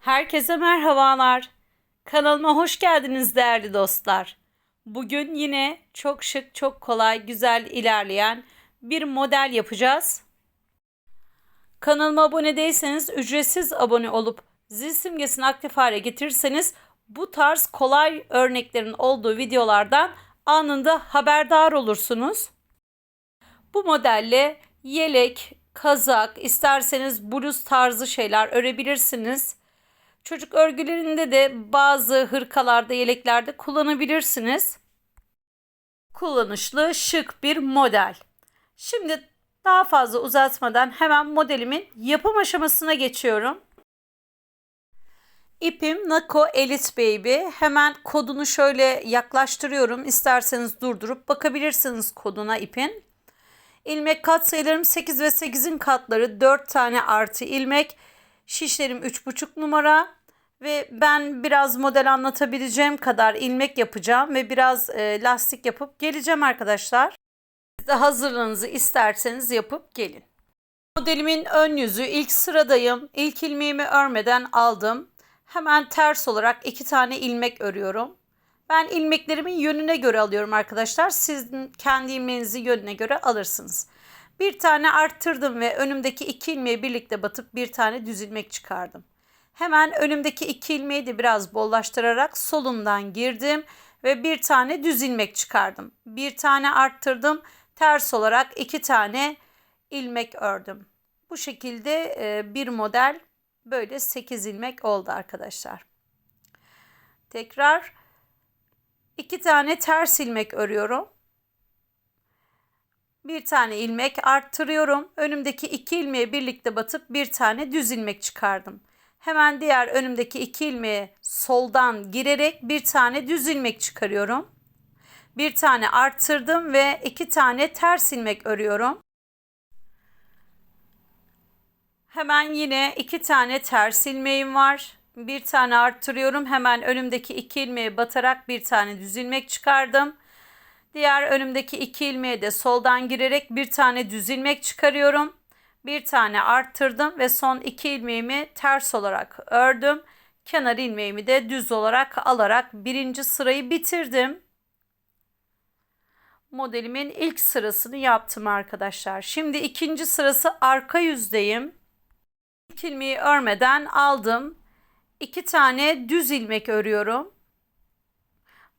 Herkese merhabalar. Kanalıma hoş geldiniz değerli dostlar. Bugün yine çok şık, çok kolay, güzel ilerleyen bir model yapacağız. Kanalıma abone değilseniz ücretsiz abone olup zil simgesini aktif hale getirirseniz bu tarz kolay örneklerin olduğu videolardan anında haberdar olursunuz. Bu modelle yelek, kazak, isterseniz bluz tarzı şeyler örebilirsiniz. Çocuk örgülerinde de bazı hırkalarda, yeleklerde kullanabilirsiniz. Kullanışlı, şık bir model. Şimdi daha fazla uzatmadan hemen modelimin yapım aşamasına geçiyorum. İpim Nako Elite Baby. Hemen kodunu şöyle yaklaştırıyorum. İsterseniz durdurup bakabilirsiniz koduna ipin. İlmek kat sayılarım 8 ve 8'in katları 4 tane artı ilmek. Şişlerim 3,5 numara ve ben biraz model anlatabileceğim kadar ilmek yapacağım ve biraz e, lastik yapıp geleceğim arkadaşlar. Siz de hazırlığınızı isterseniz yapıp gelin. Modelimin ön yüzü ilk sıradayım. İlk ilmeğimi örmeden aldım. Hemen ters olarak iki tane ilmek örüyorum. Ben ilmeklerimin yönüne göre alıyorum arkadaşlar. Siz kendi ilmeğinizi yönüne göre alırsınız. Bir tane arttırdım ve önümdeki iki ilmeği birlikte batıp bir tane düz ilmek çıkardım. Hemen önümdeki iki ilmeği de biraz bollaştırarak solundan girdim ve bir tane düz ilmek çıkardım. Bir tane arttırdım. Ters olarak iki tane ilmek ördüm. Bu şekilde e, bir model böyle 8 ilmek oldu arkadaşlar. Tekrar iki tane ters ilmek örüyorum. Bir tane ilmek arttırıyorum. Önümdeki iki ilmeği birlikte batıp bir tane düz ilmek çıkardım. Hemen diğer önümdeki iki ilmeği soldan girerek bir tane düz ilmek çıkarıyorum. Bir tane arttırdım ve iki tane ters ilmek örüyorum. Hemen yine iki tane ters ilmeğim var. Bir tane arttırıyorum. Hemen önümdeki iki ilmeği batarak bir tane düz ilmek çıkardım. Diğer önümdeki iki ilmeği de soldan girerek bir tane düz ilmek çıkarıyorum. Bir tane arttırdım ve son iki ilmeğimi ters olarak ördüm. Kenar ilmeğimi de düz olarak alarak birinci sırayı bitirdim. Modelimin ilk sırasını yaptım arkadaşlar. Şimdi ikinci sırası arka yüzdeyim. İlk ilmeği örmeden aldım. İki tane düz ilmek örüyorum.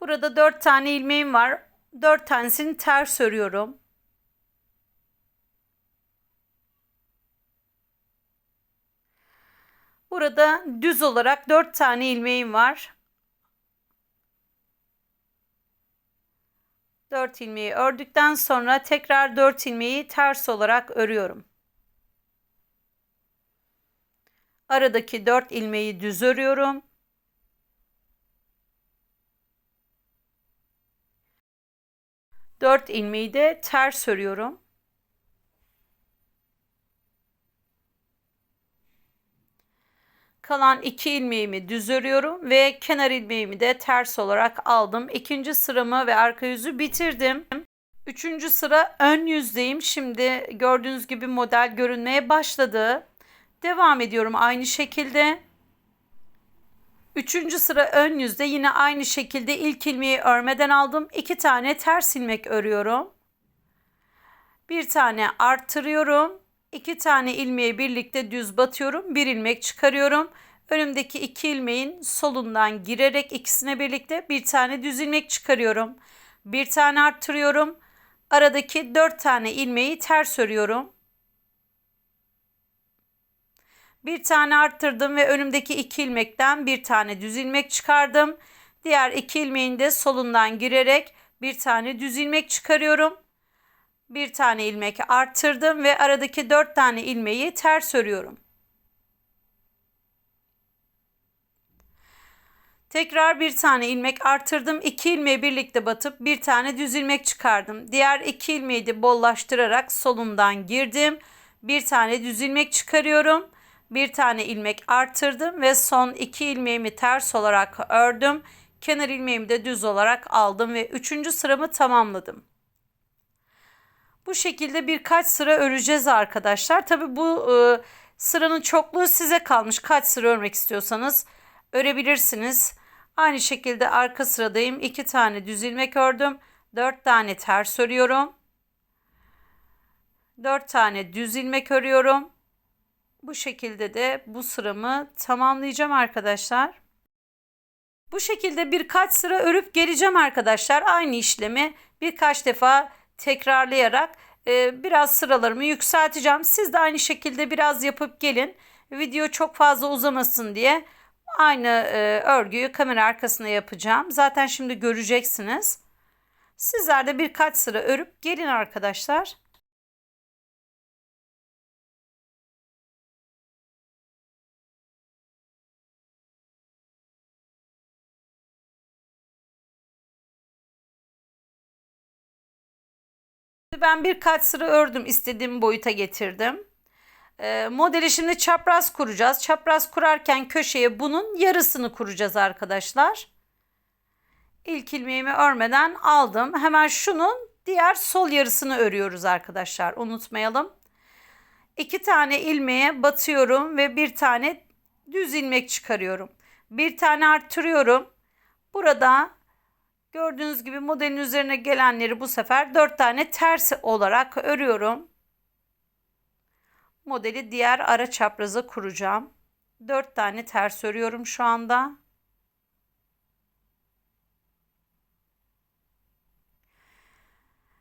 Burada dört tane ilmeğim var. Dört tanesini ters örüyorum. Burada düz olarak 4 tane ilmeğim var. 4 ilmeği ördükten sonra tekrar 4 ilmeği ters olarak örüyorum. Aradaki 4 ilmeği düz örüyorum. Dört ilmeği de ters örüyorum. Kalan iki ilmeğimi düz örüyorum ve kenar ilmeğimi de ters olarak aldım. İkinci sıramı ve arka yüzü bitirdim. Üçüncü sıra ön yüzdeyim. Şimdi gördüğünüz gibi model görünmeye başladı. Devam ediyorum aynı şekilde. Üçüncü sıra ön yüzde yine aynı şekilde ilk ilmeği örmeden aldım. İki tane ters ilmek örüyorum. Bir tane arttırıyorum. İki tane ilmeği birlikte düz batıyorum. Bir ilmek çıkarıyorum. Önümdeki iki ilmeğin solundan girerek ikisine birlikte bir tane düz ilmek çıkarıyorum. Bir tane arttırıyorum. Aradaki dört tane ilmeği ters örüyorum. Bir tane arttırdım ve önümdeki iki ilmekten bir tane düz ilmek çıkardım. Diğer iki ilmeğin de solundan girerek bir tane düz ilmek çıkarıyorum. Bir tane ilmek arttırdım ve aradaki dört tane ilmeği ters örüyorum. Tekrar bir tane ilmek arttırdım. İki ilmeği birlikte batıp bir tane düz ilmek çıkardım. Diğer iki ilmeği de bollaştırarak solundan girdim. Bir tane düz ilmek çıkarıyorum. Bir tane ilmek arttırdım ve son iki ilmeğimi ters olarak ördüm. Kenar ilmeğimi de düz olarak aldım ve üçüncü sıramı tamamladım. Bu şekilde birkaç sıra öreceğiz arkadaşlar. Tabi bu e, Sıranın çokluğu size kalmış. Kaç sıra örmek istiyorsanız örebilirsiniz. Aynı şekilde arka sıradayım. 2 tane düz ilmek ördüm. 4 tane ters örüyorum. 4 tane düz ilmek örüyorum. Bu şekilde de bu sıramı tamamlayacağım arkadaşlar. Bu şekilde birkaç sıra örüp geleceğim arkadaşlar. Aynı işlemi birkaç defa tekrarlayarak e, biraz sıralarımı yükselteceğim. Siz de aynı şekilde biraz yapıp gelin. Video çok fazla uzamasın diye aynı e, örgüyü kamera arkasında yapacağım. Zaten şimdi göreceksiniz. Sizler de birkaç sıra örüp gelin arkadaşlar. Ben birkaç sıra ördüm istediğim boyuta getirdim. Ee, modeli şimdi çapraz kuracağız. Çapraz kurarken köşeye bunun yarısını kuracağız arkadaşlar. İlk ilmeğimi örmeden aldım. Hemen şunun diğer sol yarısını örüyoruz arkadaşlar. Unutmayalım. İki tane ilmeğe batıyorum ve bir tane düz ilmek çıkarıyorum. Bir tane arttırıyorum. Burada gördüğünüz gibi modelin üzerine gelenleri bu sefer dört tane ters olarak örüyorum. Modeli diğer ara çapraza kuracağım. Dört tane ters örüyorum şu anda.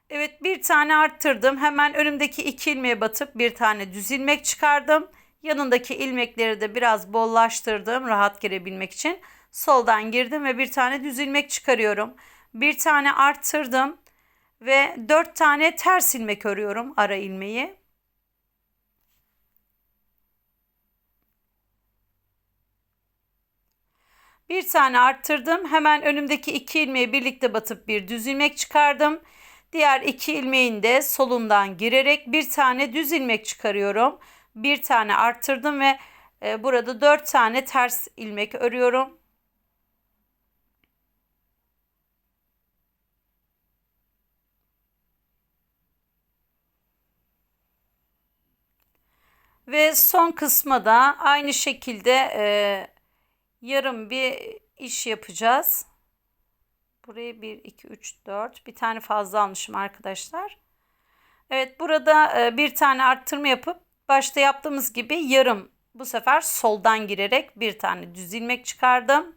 Evet bir tane arttırdım. Hemen önümdeki iki ilmeğe batıp bir tane düz ilmek çıkardım. Yanındaki ilmekleri de biraz bollaştırdım rahat girebilmek için. Soldan girdim ve bir tane düz ilmek çıkarıyorum. Bir tane arttırdım ve dört tane ters ilmek örüyorum ara ilmeği. Bir tane arttırdım. Hemen önümdeki iki ilmeği birlikte batıp bir düz ilmek çıkardım. Diğer iki ilmeğin de solundan girerek bir tane düz ilmek çıkarıyorum. Bir tane arttırdım ve e, burada dört tane ters ilmek örüyorum. Ve son kısma da aynı şekilde e, yarım bir iş yapacağız. Buraya 1, 2, 3, 4. Bir tane fazla almışım arkadaşlar. Evet burada e, bir tane arttırma yapıp başta yaptığımız gibi yarım bu sefer soldan girerek bir tane düz ilmek çıkardım.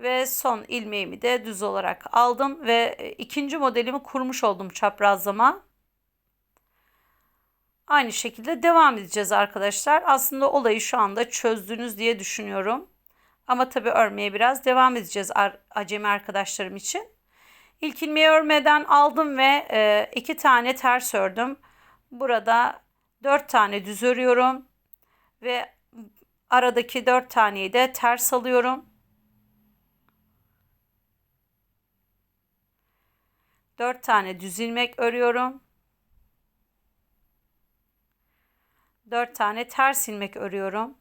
Ve son ilmeğimi de düz olarak aldım ve e, ikinci modelimi kurmuş oldum çaprazlama. Aynı şekilde devam edeceğiz arkadaşlar. Aslında olayı şu anda çözdünüz diye düşünüyorum. Ama tabii örmeye biraz devam edeceğiz acemi arkadaşlarım için. İlk ilmeği örmeden aldım ve e, iki tane ters ördüm. Burada dört tane düz örüyorum. Ve aradaki dört taneyi de ters alıyorum. Dört tane düz ilmek örüyorum. Dört tane ters ilmek örüyorum.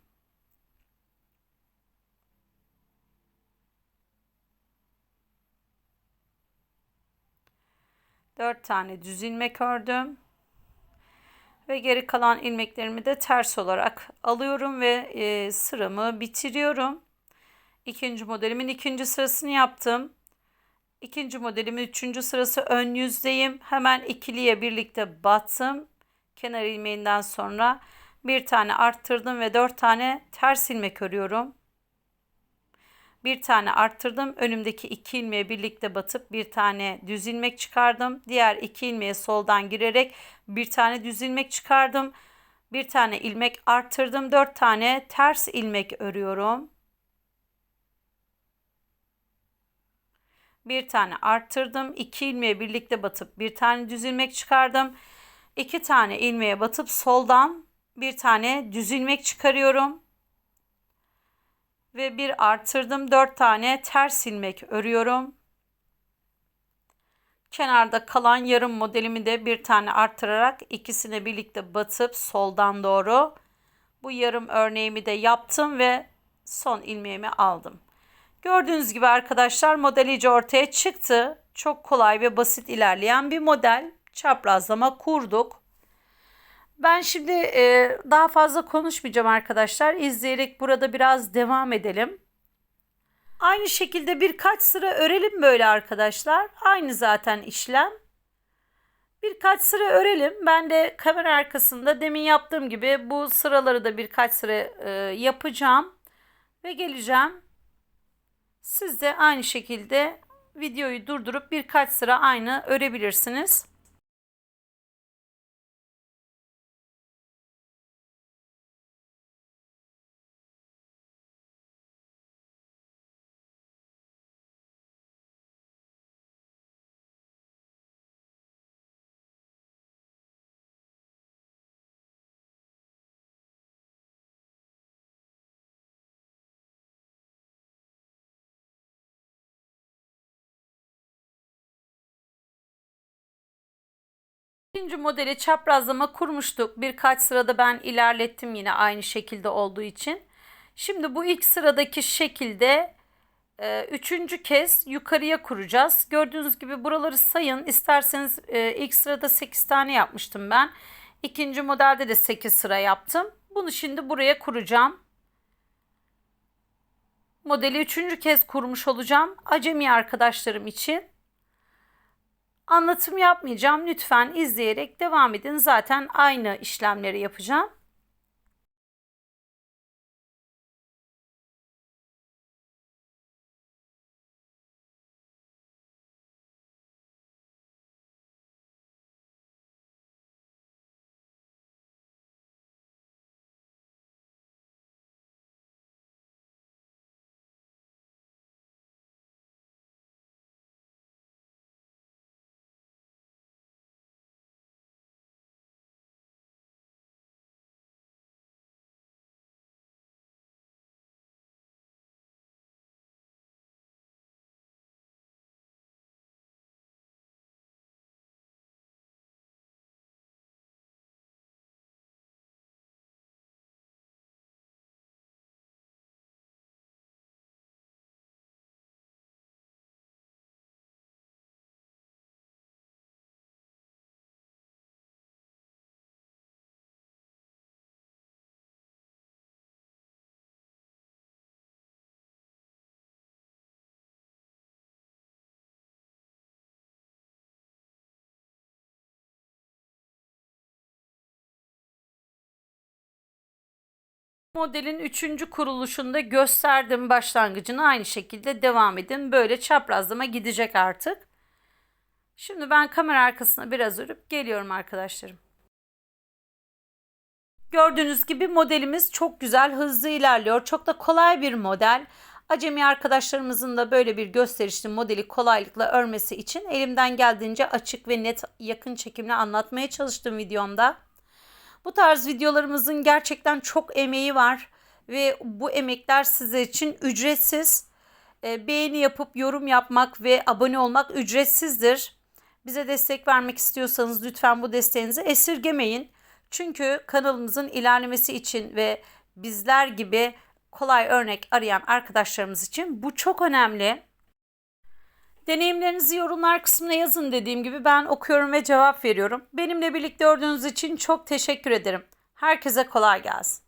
4 tane düz ilmek ördüm. Ve geri kalan ilmeklerimi de ters olarak alıyorum ve e, sıramı bitiriyorum. İkinci modelimin ikinci sırasını yaptım. İkinci modelimin üçüncü sırası ön yüzdeyim. Hemen ikiliye birlikte battım. Kenar ilmeğinden sonra bir tane arttırdım ve dört tane ters ilmek örüyorum. Bir tane arttırdım. Önümdeki iki ilmeğe birlikte batıp bir tane düz ilmek çıkardım. Diğer iki ilmeğe soldan girerek bir tane düz ilmek çıkardım. Bir tane ilmek arttırdım. Dört tane ters ilmek örüyorum. Bir tane arttırdım. iki ilmeğe birlikte batıp bir tane düz ilmek çıkardım. İki tane ilmeğe batıp soldan bir tane düz ilmek çıkarıyorum ve bir artırdım. 4 tane ters ilmek örüyorum. Kenarda kalan yarım modelimi de bir tane arttırarak ikisini birlikte batıp soldan doğru bu yarım örneğimi de yaptım ve son ilmeğimi aldım. Gördüğünüz gibi arkadaşlar model ortaya çıktı. Çok kolay ve basit ilerleyen bir model. Çaprazlama kurduk. Ben şimdi e, daha fazla konuşmayacağım arkadaşlar. İzleyerek burada biraz devam edelim. Aynı şekilde birkaç sıra örelim böyle arkadaşlar. Aynı zaten işlem. Birkaç sıra örelim. Ben de kamera arkasında demin yaptığım gibi bu sıraları da birkaç sıra e, yapacağım. Ve geleceğim. Siz de aynı şekilde videoyu durdurup birkaç sıra aynı örebilirsiniz. İkinci modeli çaprazlama kurmuştuk. Birkaç sırada ben ilerlettim yine aynı şekilde olduğu için. Şimdi bu ilk sıradaki şekilde e, üçüncü kez yukarıya kuracağız. Gördüğünüz gibi buraları sayın. İsterseniz e, ilk sırada 8 tane yapmıştım ben. İkinci modelde de 8 sıra yaptım. Bunu şimdi buraya kuracağım. Modeli üçüncü kez kurmuş olacağım. Acemi arkadaşlarım için. Anlatım yapmayacağım. Lütfen izleyerek devam edin. Zaten aynı işlemleri yapacağım. Modelin üçüncü kuruluşunda gösterdim başlangıcını aynı şekilde devam edin. Böyle çaprazlama gidecek artık. Şimdi ben kamera arkasına biraz örüp geliyorum arkadaşlarım. Gördüğünüz gibi modelimiz çok güzel, hızlı ilerliyor. Çok da kolay bir model. Acemi arkadaşlarımızın da böyle bir gösterişli modeli kolaylıkla örmesi için elimden geldiğince açık ve net yakın çekimle anlatmaya çalıştım videomda. Bu tarz videolarımızın gerçekten çok emeği var ve bu emekler sizler için ücretsiz. E, beğeni yapıp yorum yapmak ve abone olmak ücretsizdir. Bize destek vermek istiyorsanız lütfen bu desteğinizi esirgemeyin. Çünkü kanalımızın ilerlemesi için ve bizler gibi kolay örnek arayan arkadaşlarımız için bu çok önemli. Deneyimlerinizi yorumlar kısmına yazın dediğim gibi ben okuyorum ve cevap veriyorum. Benimle birlikte gördüğünüz için çok teşekkür ederim. Herkese kolay gelsin.